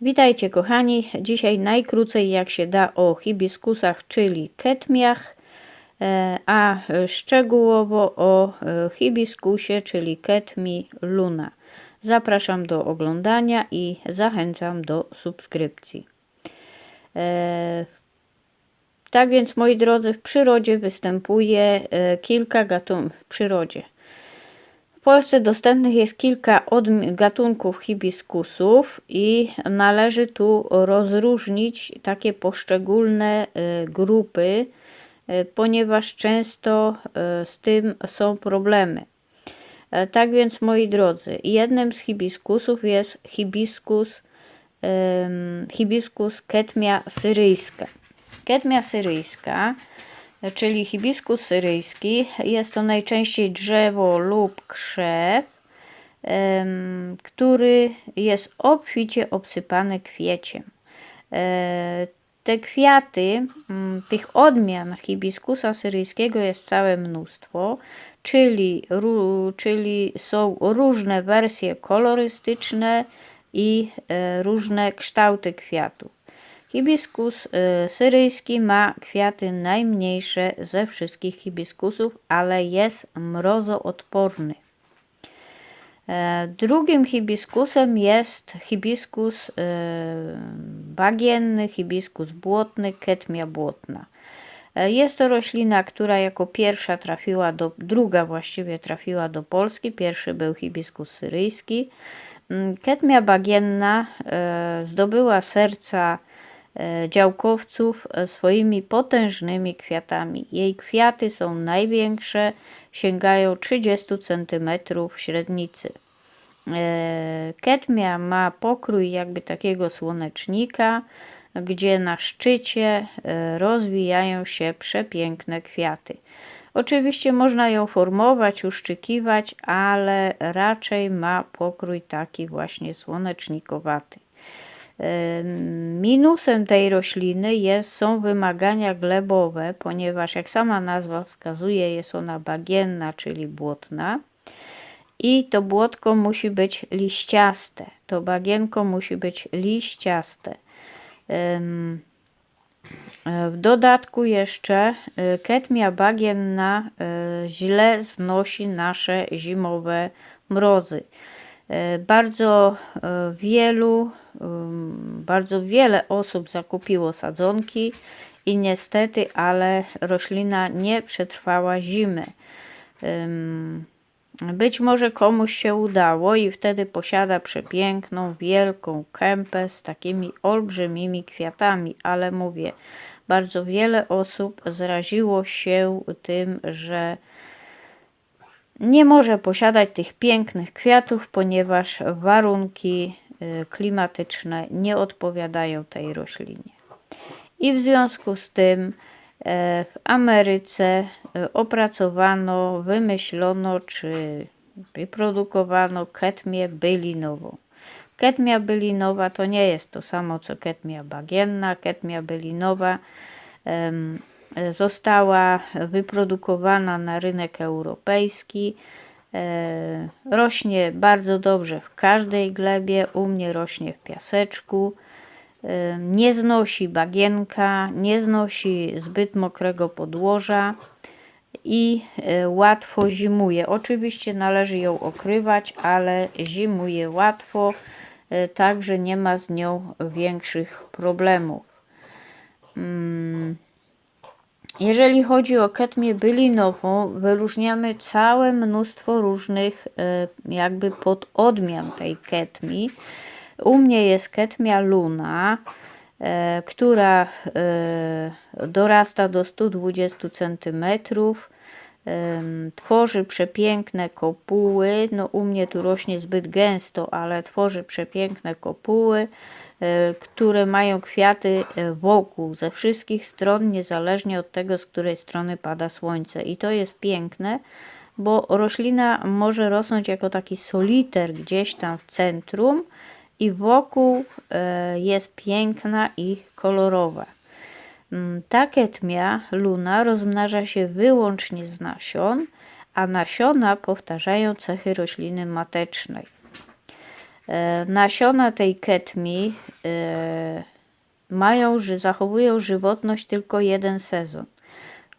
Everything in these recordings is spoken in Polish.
Witajcie kochani. Dzisiaj najkrócej jak się da o hibiskusach, czyli ketmiach, e, a szczegółowo o e, hibiskusie, czyli ketmi luna. Zapraszam do oglądania i zachęcam do subskrypcji. E, tak więc moi drodzy, w przyrodzie występuje kilka gatunków w przyrodzie. Polsce dostępnych jest kilka gatunków hibiskusów i należy tu rozróżnić takie poszczególne y, grupy, y, ponieważ często y, z tym są problemy. E, tak więc moi drodzy, jednym z hibiskusów jest hibiskus, hibiskus ketmia syryjska. Ketmia syryjska czyli hibiskus syryjski. Jest to najczęściej drzewo lub krzew, który jest obficie obsypany kwieciem. E, te kwiaty, tych odmian hibiskusa syryjskiego jest całe mnóstwo, czyli, czyli są różne wersje kolorystyczne i e, różne kształty kwiatów. Hibiskus y, syryjski ma kwiaty najmniejsze ze wszystkich hibiskusów, ale jest mrozoodporny. E, drugim hibiskusem jest hibiskus y, bagienny, hibiskus błotny, ketmia błotna. E, jest to roślina, która jako pierwsza trafiła do, druga właściwie trafiła do Polski. Pierwszy był hibiskus syryjski. Mm, ketmia bagienna e, zdobyła serca działkowców e, swoimi potężnymi kwiatami. Jej kwiaty są największe, sięgają 30 cm średnicy. E, Ketmia ma pokrój jakby takiego słonecznika, gdzie na szczycie rozwijają się przepiękne kwiaty. Oczywiście można ją formować, uszczykiwać, ale raczej ma pokrój taki właśnie słonecznikowaty. Minusem tej rośliny jest, są wymagania glebowe, ponieważ jak sama nazwa wskazuje, jest ona bagienna, czyli błotna. I to błotko musi być liściaste. To bagienko musi być liściaste. W dodatku jeszcze y, ketmia bagienna y, źle znosi nasze zimowe mrozy. Y, bardzo wielu bardzo wiele osób zakupiło sadzonki i niestety, ale roślina nie przetrwała zimy. Być może komuś się udało i wtedy posiada przepiękną, wielką kępę z takimi olbrzymimi kwiatami, ale mówię, bardzo wiele osób zraziło się tym, że nie może posiadać tych pięknych kwiatów, ponieważ warunki klimatyczne nie odpowiadają tej roślinie. I w związku z tym e, w Ameryce e, opracowano, wymyślono czy wyprodukowano ketmię bylinową. Ketmia bylinowa to nie jest to samo co ketmia bagienna. Ketmia bylinowa została wyprodukowana na rynek europejski rośnie bardzo dobrze w każdej glebie, u mnie rośnie w piaseczku. E, nie znosi bagienka, nie znosi zbyt mokrego podłoża i e, łatwo zimuje. Oczywiście należy ją okrywać, ale zimuje łatwo, także nie ma z nią większych problemów. Hmm. Jeżeli chodzi o ketmię bylinową, wyróżniamy całe mnóstwo różnych e, jakby pododmian tej ketmi. U mnie jest ketmia luna, e, która e, dorasta do 120 cm. Tworzy przepiękne kopuły. No, u mnie tu rośnie zbyt gęsto, ale tworzy przepiękne kopuły. E, które mają kwiaty e, wokół, ze wszystkich stron, niezależnie od tego, z której strony pada słońce. I to jest piękne, bo roślina może rosnąć jako taki soliter gdzieś tam w centrum i wokół e, jest piękna i kolorowa. Mm, ta ketmia luna rozmnaża się wyłącznie z nasion, a nasiona powtarzają cechy rośliny matecznej. E, nasiona tej ketmi e, mają, zachowują żywotność tylko jeden sezon.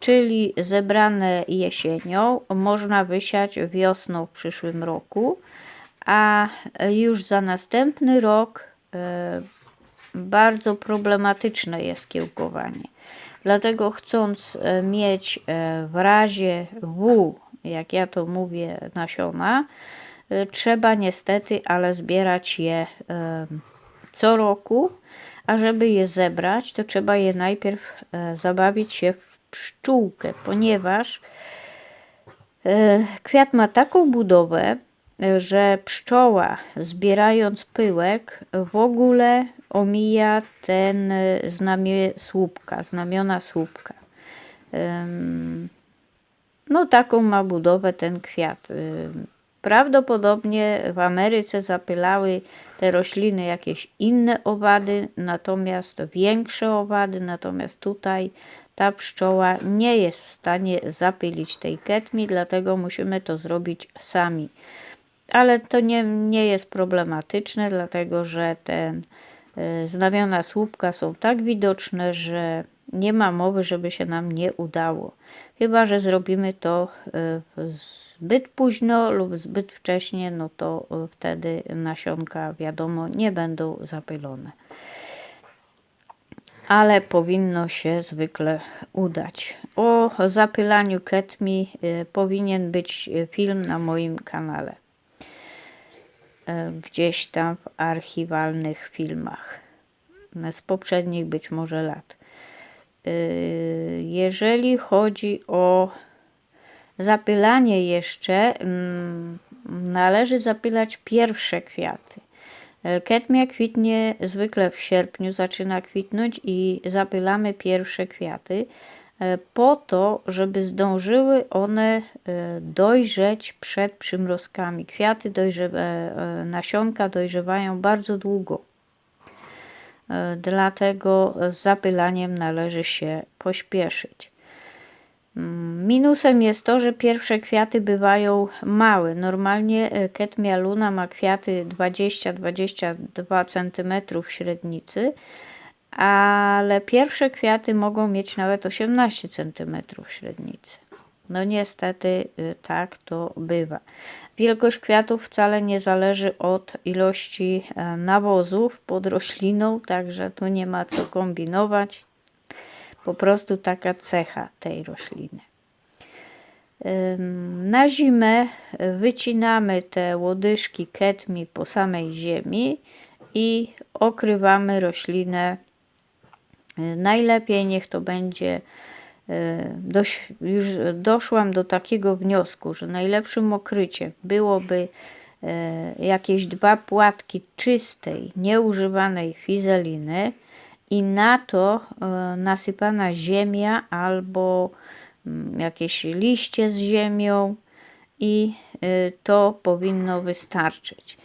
Czyli zebrane jesienią można wysiać wiosną w przyszłym roku, a już za następny rok e, bardzo problematyczne jest kiełkowanie. Dlatego chcąc mieć w razie W, jak ja to mówię, nasiona, trzeba niestety, ale zbierać je co roku, a żeby je zebrać, to trzeba je najpierw zabawić się w pszczółkę, ponieważ kwiat ma taką budowę, że pszczoła zbierając pyłek w ogóle omija ten znamie słupka, znamiona słupka. No taką ma budowę ten kwiat. Prawdopodobnie w Ameryce zapylały te rośliny jakieś inne owady, natomiast większe owady, natomiast tutaj ta pszczoła nie jest w stanie zapylić tej ketmi, dlatego musimy to zrobić sami. Ale to nie, nie jest problematyczne, dlatego że te y, znamiona słupka są tak widoczne, że nie ma mowy, żeby się nam nie udało. Chyba, że zrobimy to y, zbyt późno lub zbyt wcześnie, no to y, wtedy nasionka, wiadomo, nie będą zapylone. Ale powinno się zwykle udać. O zapylaniu ketmi powinien być film na moim kanale. E, gdzieś tam w archiwalnych filmach z poprzednich być może lat. E, jeżeli chodzi o zapylanie jeszcze, mm, należy zapylać pierwsze kwiaty. E, Ketmia kwitnie zwykle w sierpniu, zaczyna kwitnąć i zapylamy pierwsze kwiaty. E, po to, żeby zdążyły one dojrzeć przed przymrozkami. Kwiaty, dojrzewa, nasionka dojrzewają bardzo długo. Dlatego z zapylaniem należy się pośpieszyć. Mm, minusem jest to, że pierwsze kwiaty bywają małe. Normalnie Ketmia luna ma kwiaty 20-22 cm średnicy, ale pierwsze kwiaty mogą mieć nawet 18 cm średnicy. No niestety y, tak to bywa. Wielkość kwiatów wcale nie zależy od ilości e, nawozów pod rośliną, także tu nie ma co kombinować. Po prostu taka cecha tej rośliny. Na zimę wycinamy te łodyżki ketmi po samej ziemi i okrywamy roślinę Najlepiej niech to będzie, e, dość, już doszłam do takiego wniosku, że najlepszym okryciem byłoby e, jakieś dwa płatki czystej, nieużywanej fizeliny i na to e, nasypana ziemia albo mm, jakieś liście z ziemią i to powinno wystarczyć.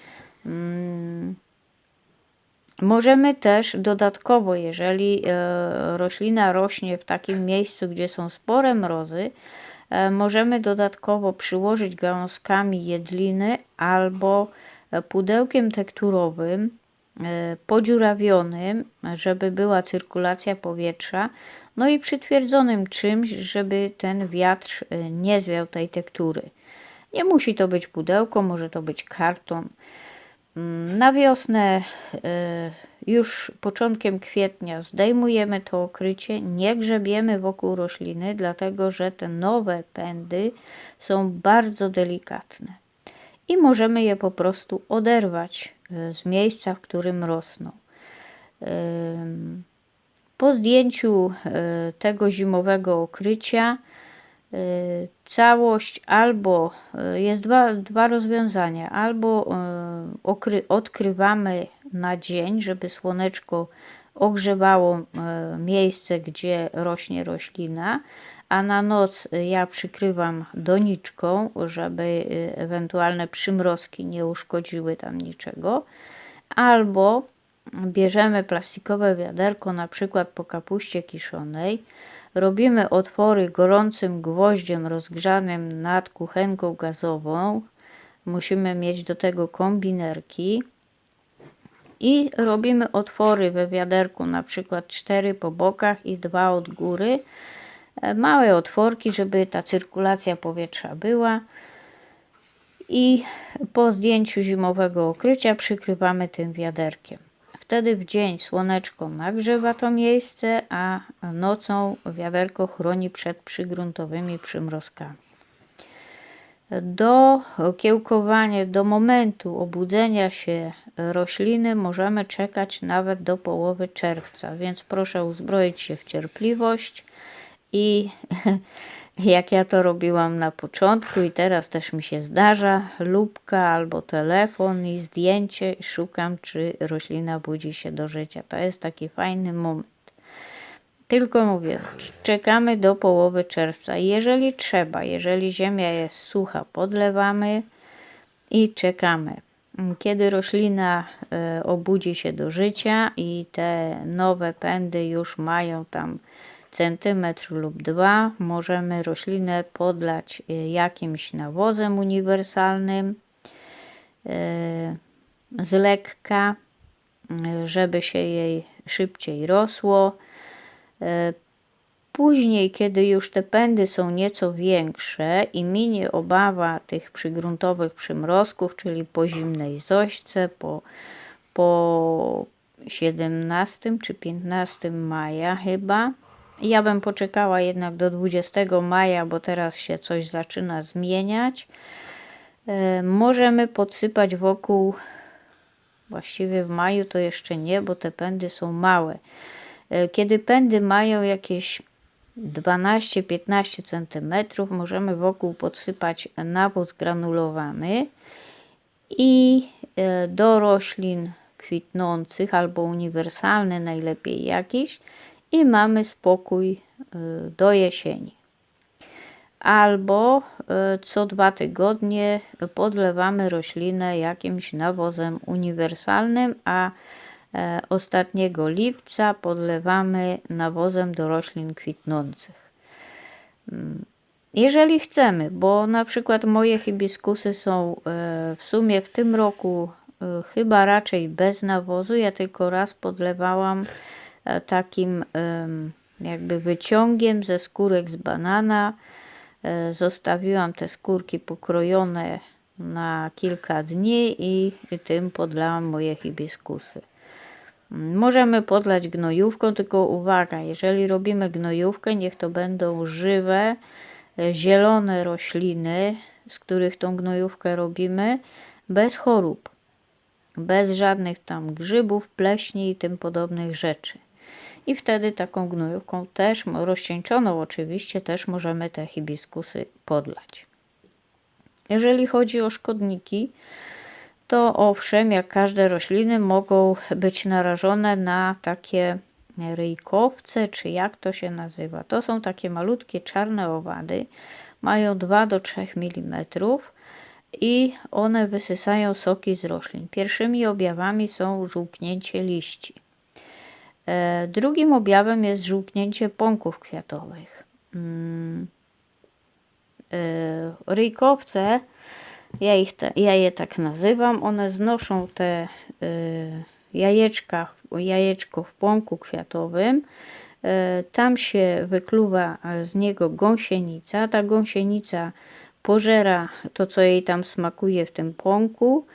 Możemy też dodatkowo, jeżeli e, roślina rośnie w takim miejscu, gdzie są spore mrozy, e, możemy dodatkowo przyłożyć gałązkami jedliny albo e, pudełkiem tekturowym podziurawionym, żeby była cyrkulacja powietrza, no i przytwierdzonym czymś, żeby ten wiatr nie zwiał tej tektury. Nie musi to być pudełko, może to być karton. Mm, na wiosnę, y, już początkiem kwietnia, zdejmujemy to okrycie, nie grzebiemy wokół rośliny, dlatego że te nowe pędy są bardzo delikatne i możemy je po prostu oderwać y, z miejsca, w którym rosną. Po zdjęciu y, tego zimowego okrycia, całość albo y, jest dwa, dwa rozwiązania, albo y, okry, odkrywamy na dzień, żeby słoneczko ogrzewało miejsce, gdzie rośnie roślina, a na noc ja przykrywam doniczką, żeby ewentualne przymrozki nie uszkodziły tam niczego, albo bierzemy plastikowe wiaderko, na przykład po kapuście kiszonej, Robimy otwory gorącym gwoździem rozgrzanym nad kuchenką gazową. Musimy mieć do tego kombinerki. I robimy otwory we wiaderku, na przykład cztery po bokach i dwa od góry. E, Małe otworki, żeby ta cyrkulacja powietrza była. I po zdjęciu zimowego okrycia przykrywamy tym wiaderkiem. Wtedy w dzień słoneczko nagrzewa to miejsce, a nocą wiaderko chroni przed przygruntowymi przymrozkami. Do kiełkowania, do momentu obudzenia się rośliny możemy czekać nawet do połowy czerwca, więc proszę uzbroić się w cierpliwość i jak ja to robiłam na początku i teraz też mi się zdarza, lubka albo telefon i zdjęcie i szukam, czy roślina budzi się do życia. To jest taki fajny moment. Tylko mówię, czekamy do połowy czerwca. Jeżeli trzeba, jeżeli ziemia jest sucha, podlewamy i czekamy. Kiedy roślina e, obudzi się do życia i te nowe pędy już mają tam centymetr lub dwa, możemy roślinę podlać e, jakimś nawozem uniwersalnym e, z lekka, żeby się jej szybciej rosło. Później, kiedy już te pędy są nieco większe i minie obawa tych przygruntowych przymrozków, czyli po zimnej zośce, po, po 17 czy 15 maja chyba, ja bym poczekała jednak do 20 maja, bo teraz się coś zaczyna zmieniać. E, możemy podsypać wokół, właściwie w maju to jeszcze nie, bo te pędy są małe. E, kiedy pędy mają jakieś 12-15 cm, możemy wokół podsypać nawóz granulowany i e, do roślin kwitnących albo uniwersalny najlepiej jakiś i mamy spokój e, do jesieni. Albo co dwa tygodnie podlewamy roślinę jakimś nawozem uniwersalnym, a E, ostatniego lipca podlewamy nawozem do roślin kwitnących. Mm, jeżeli chcemy, bo na przykład moje hibiskusy są e, w sumie w tym roku e, chyba raczej bez nawozu, ja tylko raz podlewałam takim jakby wyciągiem ze skórek z banana. Zostawiłam te skórki pokrojone na kilka dni i tym podlałam moje hibiskusy. Możemy podlać gnojówką, tylko uwaga, jeżeli robimy gnojówkę, niech to będą żywe, e, zielone rośliny, z których tą gnojówkę robimy, bez chorób, bez żadnych tam grzybów, pleśni i tym podobnych rzeczy. I wtedy taką gnojówką też, rozcieńczoną oczywiście, też możemy te hibiskusy podlać. Jeżeli chodzi o szkodniki, to owszem, jak każde rośliny, mogą być narażone na takie ryjkowce, czy jak to się nazywa. To są takie malutkie czarne owady, mają 2 do 3 mm i one wysysają soki z roślin. Pierwszymi objawami są żółknięcie liści. E, drugim objawem jest żółknięcie pąków kwiatowych. Mm, e, ryjkowce ja, ich te, ja je tak nazywam. One znoszą te y, jajeczka, jajeczko w płonku kwiatowym. Tam się wykluwa z niego gąsienica. Ta gąsienica pożera to, co jej tam smakuje w tym pąku.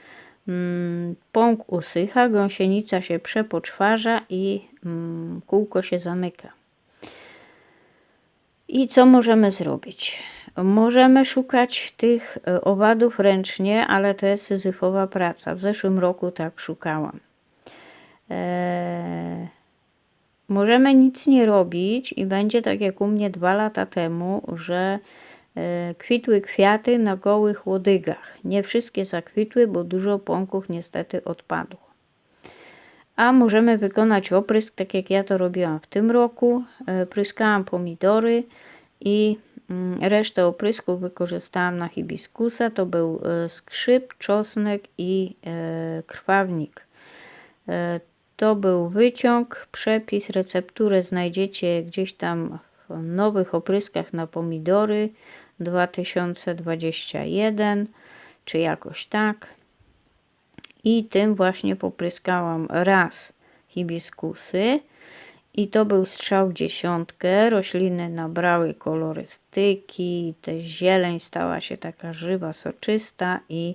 Mm, pąk usycha, gąsienica się przepoczwarza i mm, kółko się zamyka. I co możemy zrobić? Możemy szukać tych e, owadów ręcznie, ale to jest syzyfowa praca. W zeszłym roku tak szukałam. Eee, możemy nic nie robić i będzie tak jak u mnie dwa lata temu, że kwitły kwiaty na gołych łodygach. Nie wszystkie zakwitły, bo dużo pąków niestety odpadło. A możemy wykonać oprysk, tak jak ja to robiłam w tym roku. E, pryskałam pomidory i Mm, resztę oprysków wykorzystałam na hibiskusa. To był e, skrzyp, czosnek i e, krwawnik. E, to był wyciąg, przepis, recepturę znajdziecie gdzieś tam nowych opryskach na pomidory 2021 czy jakoś tak. i tym właśnie popryskałam raz hibiskusy i to był strzał dziesiątkę. Rośliny nabrały kolorystyki, te zieleń stała się taka żywa, soczysta i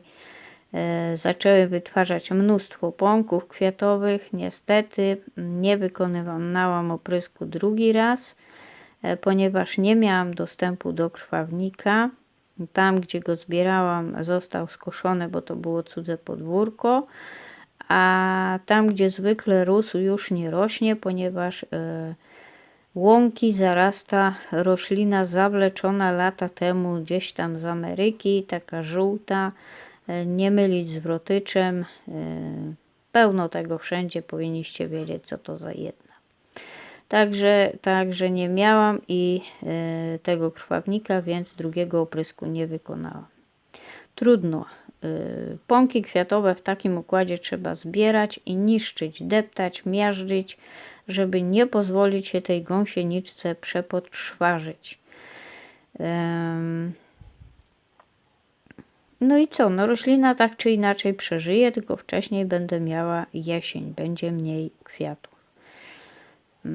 e, zaczęły wytwarzać mnóstwo pąków kwiatowych. Niestety nie wykonywałam oprysku drugi raz, ponieważ nie miałam dostępu do krwawnika. Tam, gdzie go zbierałam, został skoszony, bo to było cudze podwórko a tam, gdzie zwykle rósł, już nie rośnie, ponieważ e, łąki zarasta roślina zawleczona lata temu gdzieś tam z Ameryki, taka żółta, e, nie mylić z wrotyczem. E, pełno tego wszędzie, powinniście wiedzieć, co to za jedna. Także, także nie miałam i tego krwawnika, więc drugiego oprysku nie wykonałam. Trudno, Y, pąki kwiatowe w takim układzie trzeba zbierać i niszczyć, deptać, miażdżyć, żeby nie pozwolić się tej gąsieniczce przepotrważyć. No i co? No roślina tak czy inaczej przeżyje, tylko wcześniej będę miała jesień, będzie mniej kwiatów.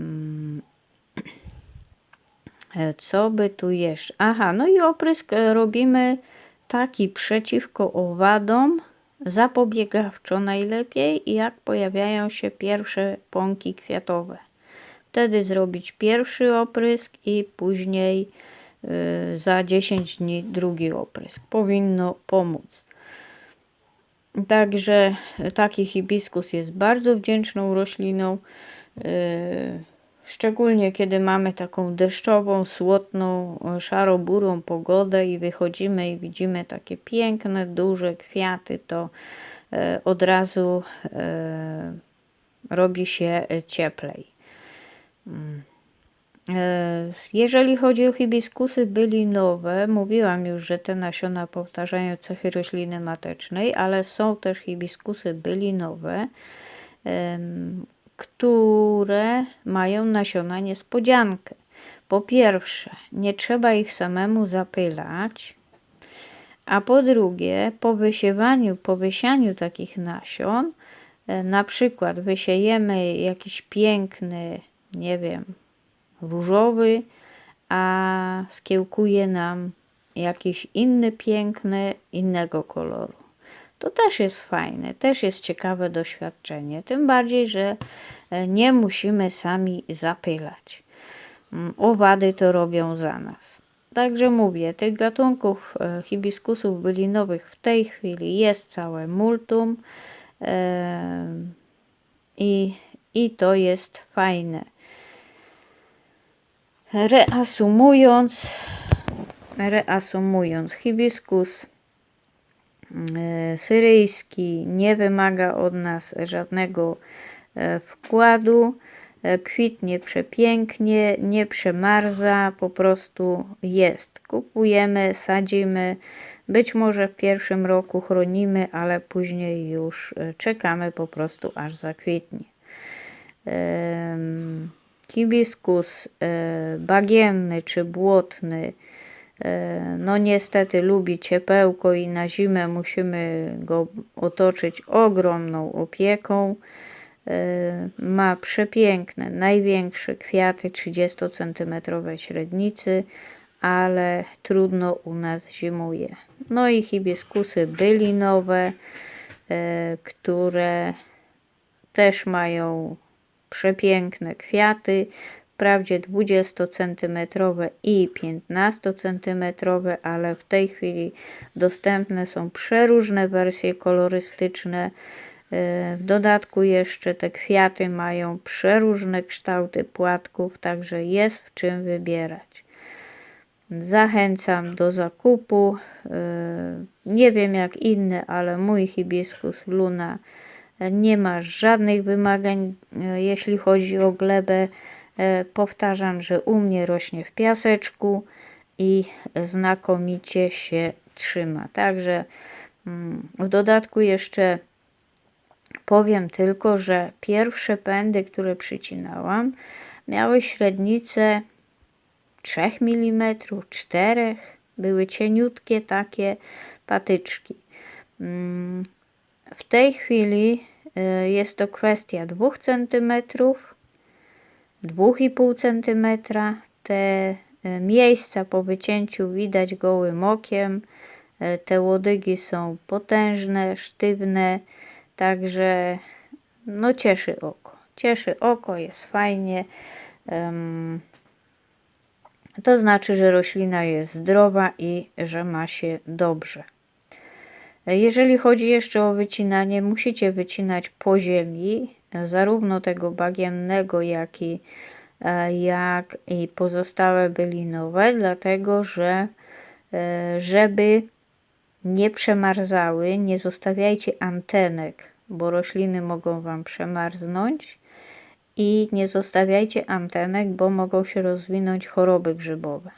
E, co by tu jeszcze? Aha, no i oprysk e, robimy taki przeciwko owadom zapobiegawczo najlepiej, jak pojawiają się pierwsze pąki kwiatowe. Wtedy zrobić pierwszy oprysk i później y, za 10 dni drugi oprysk. Powinno pomóc. Także taki hibiskus jest bardzo wdzięczną rośliną. Y, Szczególnie kiedy mamy taką deszczową, słotną, szaro-burą pogodę i wychodzimy i widzimy takie piękne, duże kwiaty, to e, od razu e, robi się cieplej. Mm. Jeżeli chodzi o hibiskusy bylinowe, mówiłam już, że te nasiona powtarzają cechy rośliny matecznej, ale są też hibiskusy bylinowe, które mają nasiona niespodziankę. Po pierwsze, nie trzeba ich samemu zapylać, a po drugie, po wysiewaniu, po wysianiu takich nasion, e, na przykład wysiejemy jakiś piękny, nie wiem, różowy, a skiełkuje nam jakiś inny piękny, innego koloru. To też jest fajne, też jest ciekawe doświadczenie. Tym bardziej, że e, nie musimy sami zapylać. Mm, owady to robią za nas. Także mówię, tych gatunków e, hibiskusów bylinowych w tej chwili jest całe multum e, i, i to jest fajne. Reasumując, reasumując, hibiskus syryjski nie wymaga od nas żadnego e, wkładu. E, kwitnie przepięknie, nie przemarza, po prostu jest. Kupujemy, sadzimy, być może w pierwszym roku chronimy, ale później już czekamy po prostu aż zakwitnie. Hibiskus bagienny czy błotny E, no niestety lubi ciepełko i na zimę musimy go otoczyć ogromną opieką. E, ma przepiękne, największe kwiaty 30 cm średnicy, ale trudno u nas zimuje. No i hibiskusy bylinowe, e, które też mają przepiękne kwiaty wprawdzie 20 cm i 15 cm, ale w tej chwili dostępne są przeróżne wersje kolorystyczne. E, w dodatku jeszcze te kwiaty mają przeróżne kształty płatków, także jest w czym wybierać. Zachęcam do zakupu. E, nie wiem jak inny, ale mój hibiskus Luna nie ma żadnych wymagań, e, jeśli chodzi o glebę. E, powtarzam, że u mnie rośnie w piaseczku i znakomicie się trzyma. Także mm, w dodatku jeszcze powiem tylko, że pierwsze pędy, które przycinałam, miały średnicę 3 mm, 4 były cieniutkie takie patyczki. Mm, W tej chwili y, jest to kwestia 2 cm, 2,5 cm. Te y, miejsca po wycięciu widać gołym okiem. Y, Te łodygi są potężne, sztywne, także no cieszy oko. Cieszy oko, jest fajnie. To znaczy, że roślina jest zdrowa i że ma się dobrze. Jeżeli chodzi jeszcze o wycinanie, musicie wycinać po ziemi, e, zarówno tego bagiennego, jak i, e, jak i pozostałe bylinowe, dlatego że e, żeby nie przemarzały, nie zostawiajcie antenek, bo rośliny mogą Wam przemarznąć i nie zostawiajcie antenek, bo mogą się rozwinąć choroby grzybowe.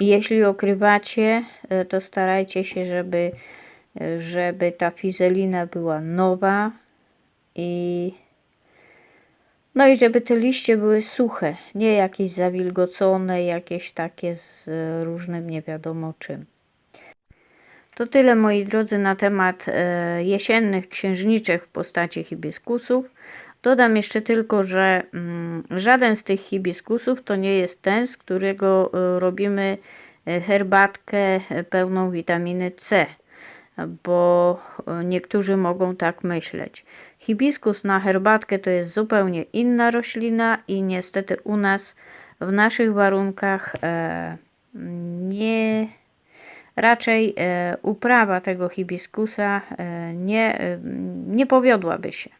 Jeśli okrywacie, e, to starajcie się, żeby, żeby ta fizelina była nowa i no i żeby te liście były suche, nie jakieś zawilgocone, jakieś takie z różnym nie wiadomo czym. To tyle moi drodzy na temat e, jesiennych księżniczek w postaci hibiskusów. Dodam jeszcze tylko, że mm, żaden z tych hibiskusów to nie jest ten, z którego e, robimy e, herbatkę pełną witaminy C, bo niektórzy mogą tak myśleć. Hibiskus na herbatkę to jest zupełnie inna roślina i niestety u nas w naszych warunkach e, nie raczej e, uprawa tego hibiskusa e, nie, e, nie powiodłaby się.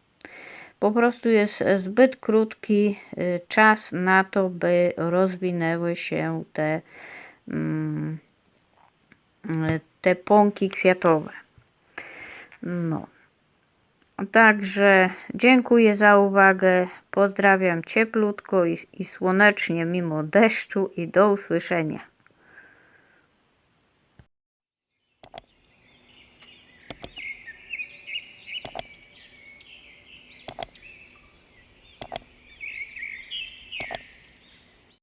Po prostu jest zbyt krótki e, czas na to, by rozwinęły się te, mm, e, te pąki kwiatowe. No. Także dziękuję za uwagę. Pozdrawiam cieplutko i, i słonecznie mimo deszczu i do usłyszenia.